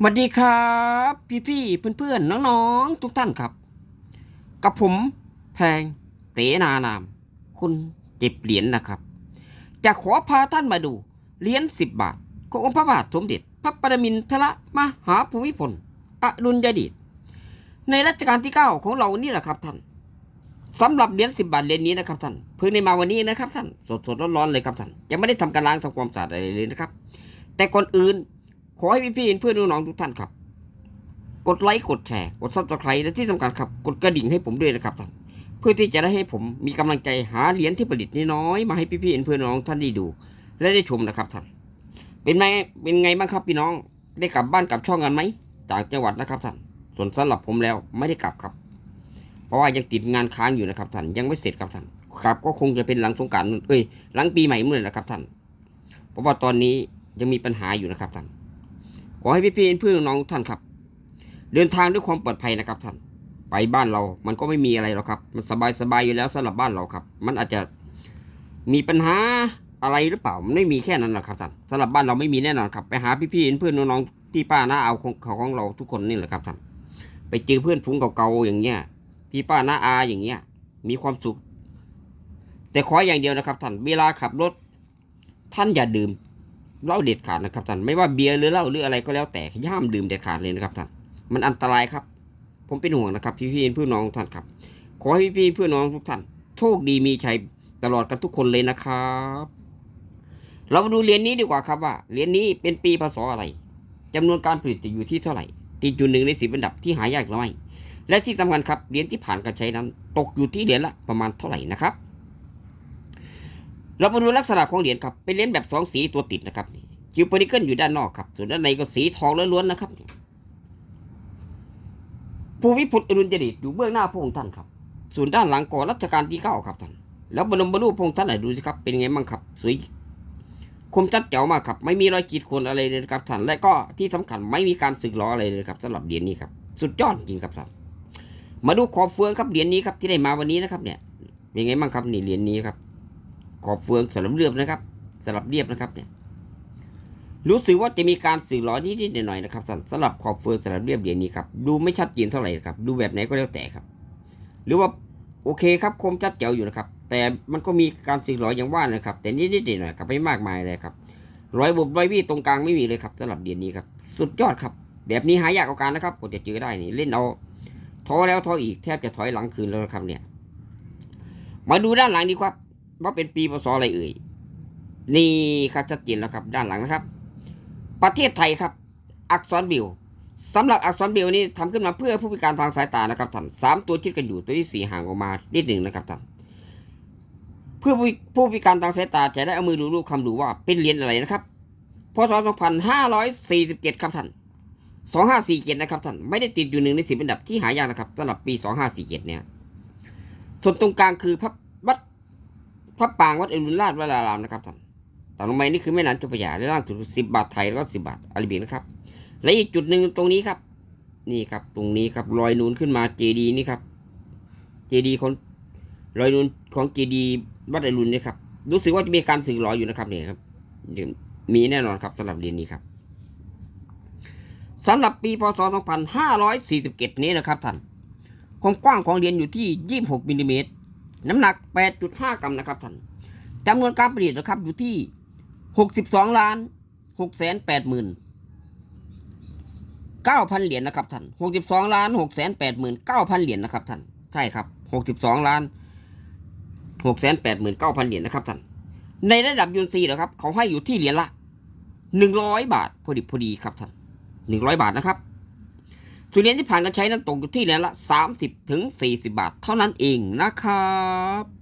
สวัสดีครับ พี่ๆเพื่อนๆน้องๆทุกท่านครับ กับผมแพงเตนานามคุณเก็บเหรียญนะครับ จะขอพาท่านมาดูเหรียญสิบบาท ขององค์พระบาทสมเด็จ พระปรมินทรมหาภูมิพลอดุลยเดชในรัชกาลที่เก้าของเรานี่แหละครับท่านสำหรับเหรียญสิบบาทเหรียญนี้นะครับท่านเพิ่งได้มาวันนี้นะครับท่านสดๆร้อนๆเลยครับท่านยังไม่ได้ทำการล้างทำความสะอาดอะไรเลยนะครับ แต่ก่อนอื่น ขอให้พี่ๆเพื่อนน้องๆทุกท่านครับ กดไลค์กดแชร์กดซับสไครต์และที่สำคัญครับ กดกระดิ่งให้ผมด้วยนะครับท่านเพื่อที่จะได้ให้ผมมีกำลังใจหาเหรียญที่ประดิษฐ์น้อยๆมาให้พี่ๆเพื่อนน้องท่านได้ดู และได้ชมนะครับท่านเป็นไงเป็นไงบ้างครับพี่น้องได้กลับบ้านกลับช่องกันไหมจากจังหวัดนะครับท่านส่วนสำหรับผมแล้วไม่ได้กลับครับ เพราะว่ายังติดงานค้างอยู่นะครับท่านยังไม่เสร็จครับท่านครับก็คงจะเป็นหลังสงการเอ้ยหลังปีใหม่เมื่อไหร่นะครับท่าน เพราะว่าตอนนี้ยังมีปัญหาอยู่นะครับท่าน ขอให้พี่ๆเพื่อนน้องๆทุกท่านครับ เดินทางด้วยความปลอดภัยนะครับท่าน ไปบ้านเรา มันก็ไม่มีอะไรหรอกครับ มันสบายสบายๆอยู่แล้วสำหรับบ้านเราครับ มันอาจจะมีปัญหาอะไรหรือเปล่า มันไม่มีแค่นั้นหรอกครับท่านสำหรับบ้านเราไม่มีแน่นอนครับ ไปหาพี่ๆเพื่อนน้องๆพี่ป้าน้าเอาของของเราทุกคนนี่แหละครับท่าน ไปเจอเพื่อนฝูงเก่าๆอย่างเงี้ย พี่ป้าน้าอาอย่างเงี้ย มีความสุข แต่ขออย่างเดียวนะครับท่าน เวลาขับรถ ท่านอย่าดื่ม เหล้าเด็ดขาดนะครับท่านไม่ว่าเบียร์หรือเหล้าหรืออะไรก็แล้วแต่ห้ามดื่มเด็ดขาดเลยนะครับท่านมันอันตรายครับ ผมเป็นห่วงนะครับ พี่พี่เพื่อนน้องทุกท่านครับ ขอให้พี่พี่เพื่อนน้องทุกท่านโชคดีมีชัยตลอดกันทุกคนเลยนะครับ เรามาดูเหรียญนี้ดีกว่าครับว่าเหรียญนี้เป็นปีพศอะไรจำนวนการผลิตจะอยู่ที่เท่าไหร่ ติดอยู่หนึ่งในสิบอันดับที่หายากหรือไม่และที่สำคัญครับเหรียญที่ผ่านการใช้นั้น ตกอยู่ที่เหรียญละประมาณเท่าไหร่นะครับ เรามาดูลักษณะของเหรียญครับเป็นเหรียญแบบสองสีตัวติดนะครับคิวปนิเกิลอยู่ด้านนอกครับ ส่วนด้านในก็สีทองล้วนๆนะครับภูมิพลอรุณยเดชอยู่เบื้องหน้าพระองค์ท่านครับ ส่วนด้านหลังก่อรัชกาลที่เก้าครับท่านแล้วบรมบรรลุพระองค์ท่านไหนดูสิครับเป็นไงบ้างครับสวยคมชัดแจ๋วมากครับ ไม่มีรอยขีดข่วนอะไรเลยครับท่านและก็ที่สำคัญไม่มีการสึกหล้ออะไรเลยครับสำหรับเหรียญนี้ครับ สุดยอดจริงครับท่านมาดูขอบเฟืองครับเหรียญนี้ครับที่ได้มาวันนี้นะครับเนี่ยเป็นไงบ้างครับนี่เหรียญนี้ครับ ขอบเฟืองสลับเรียบนะครับ สลับเรียบนะครับเนี่ยรู้สึกว่าจะมีการสื่อหลอนิดๆหน่อยๆนะครับสำหรับขอบเฟืองสลับเรียบเหรียญนี้ครับดูไม่ชัดเจนเท่าไหร่ครับ ดูแบบไหนก็แล้วแต่ครับ หรือว่าโอเคครับคมชัดแจ๋วอยู่นะครับ แต่มันก็มีการสื่อหลออย่างว่านะครับ แต่นิดๆหน่อยๆครับไม่มากมายเลยครับรอยบุบรอยวี่ตรงกลางไม่มีเลยครับสำหรับเหรียญนี้ครับ สุดยอดครับ แบบนี้หายากกว่าการนะครับกว่าจะเจอได้นี่เล่นเอาท้อแล้วท้ออีกแทบจะถอยหลังคืนแล้วนะครับเนี่ย มาดูด้านหลังดีครับ ว่าเป็นปีพศอะไรเอ่ยนี่ครับชัดเจนแล้วครับด้านหลังนะครับ ประเทศไทยครับ อักษรบิวสำหรับอักษรบิวนี้ทำขึ้นมาเพื่อผู้พิการทางสายตานะครับท่านสามตัวชิดกันอยู่ตัวที่สี่ห่างออกมานิดหนึ่งนะครับท่านเพื่อผู้ผู้พิการทางสายตาจะได้เอามือดูรูปคำดูว่าเป็นเหรียญอะไรนะครับพศ2547 ครับท่าน2547นะครับท่านไม่ได้ติดอยู่หนึ่งในสิบอันดับที่หายากนะครับสำหรับปี 2547เนี่ยส่วนตรงกลางคือพระวัด พระปางวัดอรุณราชวรารามนะครับท่านต่างลงไปนี่คือแม่น้ำเจ้าพระยาและล่างสุดสิบบาทไทยแล้วก็สิบบาทอาราบิกนะครับ และอีกจุดหนึ่งตรงนี้ครับ นี่ครับตรงนี้ครับรอยนูนขึ้นมาเจดีนี่ครับ เจดีของรอยนูนของเจดีวัดอรุณนี่ครับรู้สึกว่าจะมีการสึกหรออยู่นะครับเนี่ยครับมีแน่นอนครับสำหรับเหรียญนี้ครับสำหรับปีพศ 2547นี้นะครับท่านความกว้างของเหรียญอยู่ที่ 26มิลลิเมตร น้ำหนัก 8.5 กรัมนะครับท่านจำนวนการผลิตนะครับอยู่ที่ 62ล้าน6แสน8หมื่น9,000 เหรียญนะครับท่าน62ล้าน6แสน8หมื่น9,000 เหรียญนะครับท่านใช่ครับ 62ล้าน6แสน8หมื่น9,000 เหรียญนะครับท่านในระดับยูนซีนะครับ เขาให้อยู่ที่เหรียญละ 100 บาทพอดีพอดีครับท่าน100 บาทนะครับ ส่วนเรียนที่ผ่านการใช้นั้นตกอยู่ที่เหรียญละ 30ถึง40 บาท เท่านั้นเองนะครับ